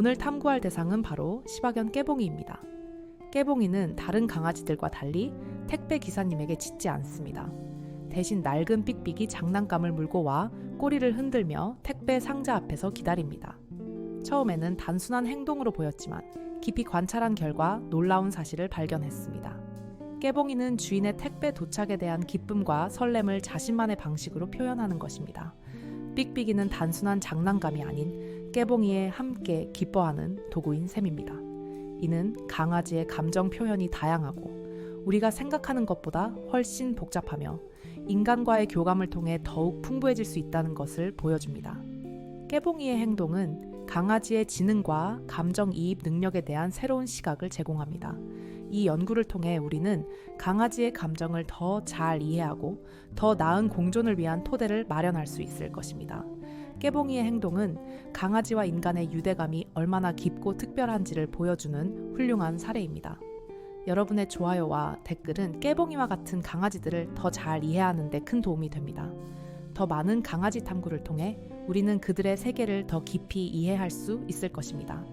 오늘 탐구할 대상은 바로 시바견 깨봉이입니다. 깨봉이는 다른 강아지들과 달리 택배 기사님에게 짖지 않습니다. 대신 낡은 삑삑이 장난감을 물고 와 꼬리를 흔들며 택배 상자 앞에서 기다립니다. 처음에는 단순한 행동으로 보였지만 깊이 관찰한 결과 놀라운 사실을 발견했습니다. 깨봉이는 주인의 택배 도착에 대한 기쁨과 설렘을 자신만의 방식으로 표현하는 것입니다. 삑삑이는 단순한 장난감이 아닌 깨봉이에 함께 기뻐하는 도구인 셈입니다. 이는 강아지의 감정 표현이 다양하고 우리가 생각하는 것보다 훨씬 복잡하며 인간과의 교감을 통해 더욱 풍부해질 수 있다는 것을 보여줍니다. 깨봉이의 행동은 강아지의 지능과 감정 이입 능력에 대한 새로운 시각을 제공합니다. 이 연구를 통해 우리는 강아지의 감정을 더 잘 이해하고 더 나은 공존을 위한 토대를 마련할 수 있을 것입니다. 깨봉이의 행동은 강아지와 인간의 유대감이 얼마나 깊고 특별한지를 보여주는 훌륭한 사례입니다. 여러분의 좋아요와 댓글은 깨봉이와 같은 강아지들을 더 잘 이해하는 데 큰 도움이 됩니다. 더 많은 강아지 탐구를 통해 우리는 그들의 세계를 더 깊이 이해할 수 있을 것입니다.